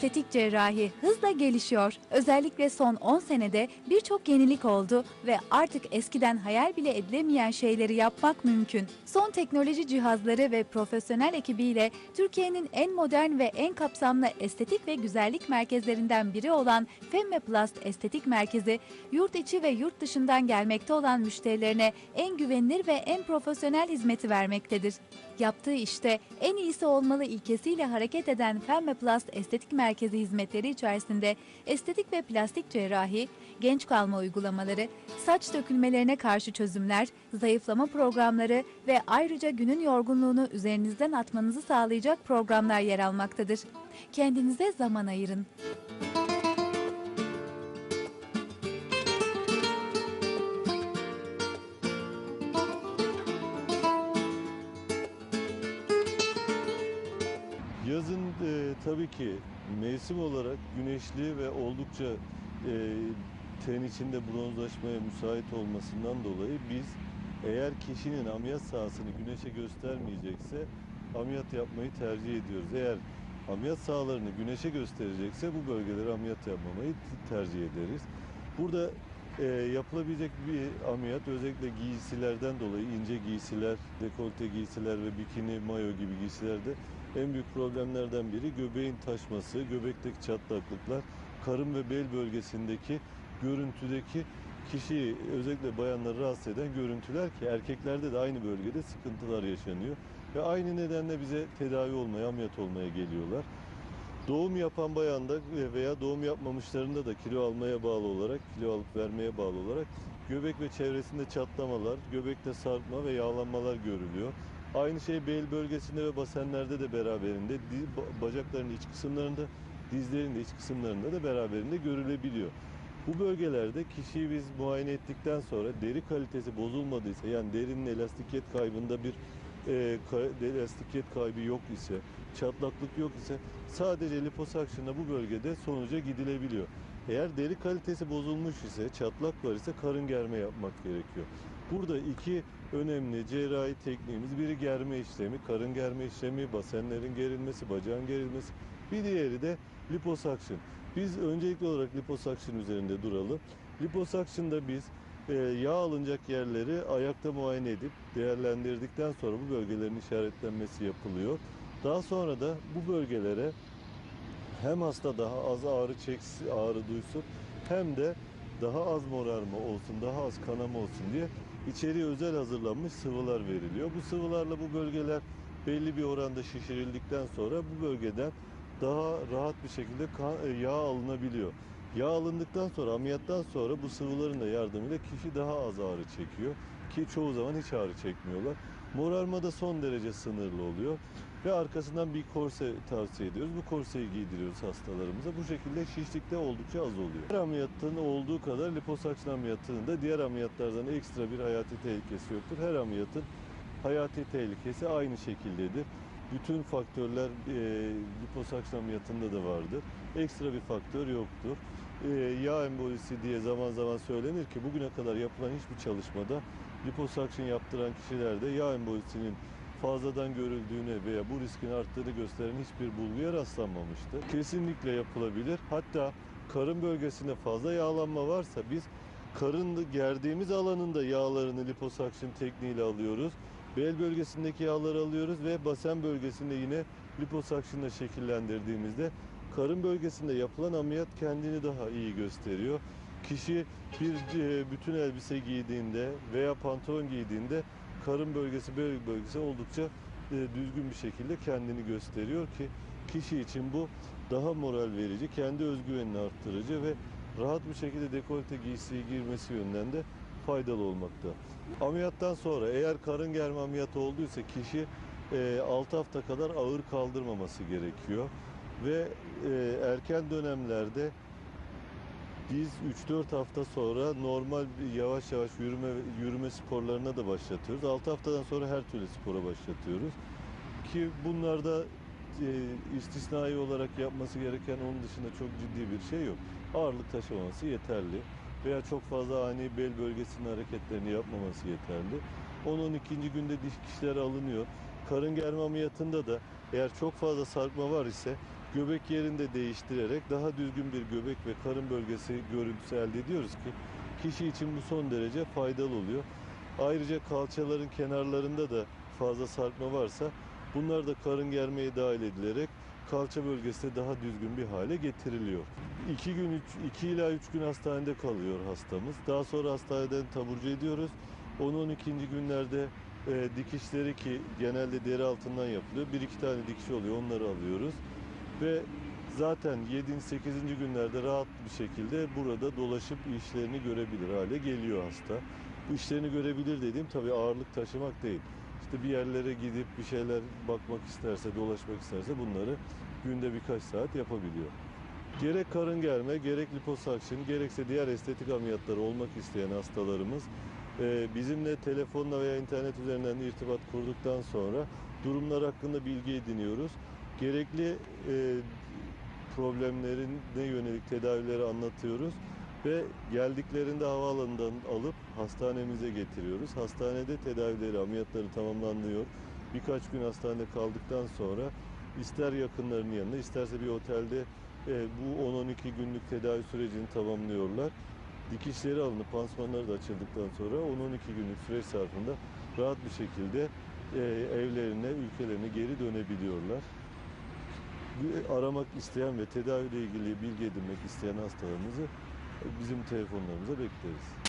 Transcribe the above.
Estetik cerrahi hızla gelişiyor. Özellikle son 10 senede birçok yenilik oldu ve artık eskiden hayal bile edilemeyen şeyleri yapmak mümkün. Son teknoloji cihazları ve profesyonel ekibiyle Türkiye'nin en modern ve en kapsamlı estetik ve güzellik merkezlerinden biri olan Femmeplast Estetik Merkezi, yurt içi ve yurt dışından gelmekte olan müşterilerine en güvenilir ve en profesyonel hizmeti vermektedir. Yaptığı işte en iyisi olmalı ilkesiyle hareket eden Femmeplast Estetik Merkezi hizmetleri içerisinde estetik ve plastik cerrahi, genç kalma uygulamaları, saç dökülmelerine karşı çözümler, zayıflama programları ve ayrıca günün yorgunluğunu üzerinizden atmanızı sağlayacak programlar yer almaktadır. Kendinize zaman ayırın. Tabii ki mevsim olarak güneşli ve oldukça e, ten içinde bronzlaşmaya müsait olmasından dolayı biz eğer kişinin ameliyat sahasını güneşe göstermeyecekse ameliyat yapmayı tercih ediyoruz. Eğer ameliyat sahalarını güneşe gösterecekse bu bölgeleri ameliyat yapmamayı tercih ederiz. Burada e, yapılabilecek bir ameliyat özellikle giysilerden dolayı ince giysiler, dekolte giysiler ve bikini, mayo gibi giysilerde en büyük problemlerden biri göbeğin taşması, göbekteki çatlaklıklar, karın ve bel bölgesindeki görüntüdeki kişiyi özellikle bayanları rahatsız eden görüntüler ki erkeklerde de aynı bölgede sıkıntılar yaşanıyor. Ve aynı nedenle bize tedavi olmaya, ameliyat olmaya geliyorlar. Doğum yapan bayanda veya doğum yapmamışlarında da kilo almaya bağlı olarak, kilo alıp vermeye bağlı olarak göbek ve çevresinde çatlamalar, göbekte sarkma ve yağlanmalar görülüyor. Aynı şey bel bölgesinde ve basenlerde de beraberinde, bacakların iç kısımlarında, dizlerin de iç kısımlarında da beraberinde görülebiliyor. Bu bölgelerde kişiyi biz muayene ettikten sonra deri kalitesi bozulmadıysa yani derinin elastikiyet kaybında bir e, ka- elastikiyet kaybı yok ise, çatlaklık yok ise sadece liposakşınla bu bölgede sonuca gidilebiliyor. Eğer deri kalitesi bozulmuş ise, çatlak var ise karın germe yapmak gerekiyor. Burada iki önemli cerrahi tekniğimiz biri germe işlemi, karın germe işlemi, basenlerin gerilmesi, bacağın gerilmesi. Bir diğeri de liposakşın. Biz öncelikli olarak liposakşın üzerinde duralım. Liposakşında biz yağ alınacak yerleri ayakta muayene edip değerlendirdikten sonra bu bölgelerin işaretlenmesi yapılıyor. Daha sonra da bu bölgelere hem hasta daha az ağrı çeksin, ağrı duysun hem de daha az morarma olsun, daha az kanama olsun diye içeriye özel hazırlanmış sıvılar veriliyor. Bu sıvılarla bu bölgeler belli bir oranda şişirildikten sonra bu bölgeden daha rahat bir şekilde kan- e, yağ alınabiliyor. Yağ alındıktan sonra ameliyattan sonra bu sıvıların da yardımıyla kişi daha az ağrı çekiyor ki çoğu zaman hiç ağrı çekmiyorlar. Morarma da son derece sınırlı oluyor ve arkasından bir korse tavsiye ediyoruz. Bu korseyi giydiriyoruz hastalarımıza. Bu şekilde şişlik de oldukça az oluyor. Her ameliyatın olduğu kadar liposakşın ameliyatının da diğer ameliyatlardan ekstra bir hayati tehlikesi yoktur. Her ameliyatın hayati tehlikesi aynı şekildedir. Bütün faktörler e, liposakşın ameliyatında da vardır. Ekstra bir faktör yoktur. E, yağ embolisi diye zaman zaman söylenir ki bugüne kadar yapılan hiçbir çalışmada liposakşın yaptıran kişilerde yağ embolisinin fazladan görüldüğüne veya bu riskin arttığını gösteren hiçbir bulguya rastlanmamıştır. Kesinlikle yapılabilir. Hatta karın bölgesinde fazla yağlanma varsa biz karın gerdiğimiz alanında yağlarını liposakşın tekniğiyle alıyoruz. Bel bölgesindeki yağları alıyoruz ve basen bölgesinde yine liposakşınla şekillendirdiğimizde karın bölgesinde yapılan ameliyat kendini daha iyi gösteriyor. Kişi bir e, bütün elbise giydiğinde veya pantolon giydiğinde karın bölgesi bel bölgesi oldukça e, düzgün bir şekilde kendini gösteriyor ki kişi için bu daha moral verici, kendi özgüvenini arttırıcı ve rahat bir şekilde dekolte giysiyi girmesi yönden de faydalı olmakta. Ameliyattan sonra eğer karın germe ameliyatı olduysa kişi 6 hafta kadar ağır kaldırmaması gerekiyor ve e, erken dönemlerde biz 3-4 hafta sonra normal yavaş yavaş yürüme yürüme sporlarına da başlatıyoruz. 6 haftadan sonra her türlü spora başlatıyoruz. Ki bunlarda e, istisnai olarak yapması gereken onun dışında çok ciddi bir şey yok. Ağırlık taşımaması yeterli veya çok fazla ani bel bölgesinin hareketlerini yapmaması yeterli. 10-12. günde diş kişiler alınıyor. Karın germe ameliyatında da eğer çok fazla sarkma var ise göbek yerini de değiştirerek daha düzgün bir göbek ve karın bölgesi görüntüsü elde ediyoruz ki kişi için bu son derece faydalı oluyor. Ayrıca kalçaların kenarlarında da fazla sarkma varsa bunlar da karın germeye dahil edilerek kalça bölgesi daha düzgün bir hale getiriliyor. 2 gün 2 ila 3 gün hastanede kalıyor hastamız. Daha sonra hastaneden taburcu ediyoruz. 10-12. günlerde e, dikişleri ki genelde deri altından yapılıyor. Bir iki tane dikiş oluyor onları alıyoruz. Ve zaten 7. 8. günlerde rahat bir şekilde burada dolaşıp işlerini görebilir hale geliyor hasta. Bu işlerini görebilir dediğim tabii ağırlık taşımak değil. İşte bir yerlere gidip bir şeyler bakmak isterse, dolaşmak isterse bunları günde birkaç saat yapabiliyor. Gerek karın germe, gerek liposakşın, gerekse diğer estetik ameliyatları olmak isteyen hastalarımız e, bizimle telefonla veya internet üzerinden irtibat kurduktan sonra durumlar hakkında bilgi ediniyoruz. Gerekli e, problemlerine yönelik tedavileri anlatıyoruz ve geldiklerinde havaalanından alıp hastanemize getiriyoruz. Hastanede tedavileri, ameliyatları tamamlanıyor. Birkaç gün hastanede kaldıktan sonra ister yakınlarının yanında isterse bir otelde e, bu 10-12 günlük tedavi sürecini tamamlıyorlar. Dikişleri alınıp pansumanları da açıldıktan sonra 10-12 günlük süreç zarfında rahat bir şekilde e, evlerine, ülkelerine geri dönebiliyorlar. Bir Aramak isteyen ve tedaviyle ilgili bilgi edinmek isteyen hastalarımızı bizim telefonlarımıza bekleriz.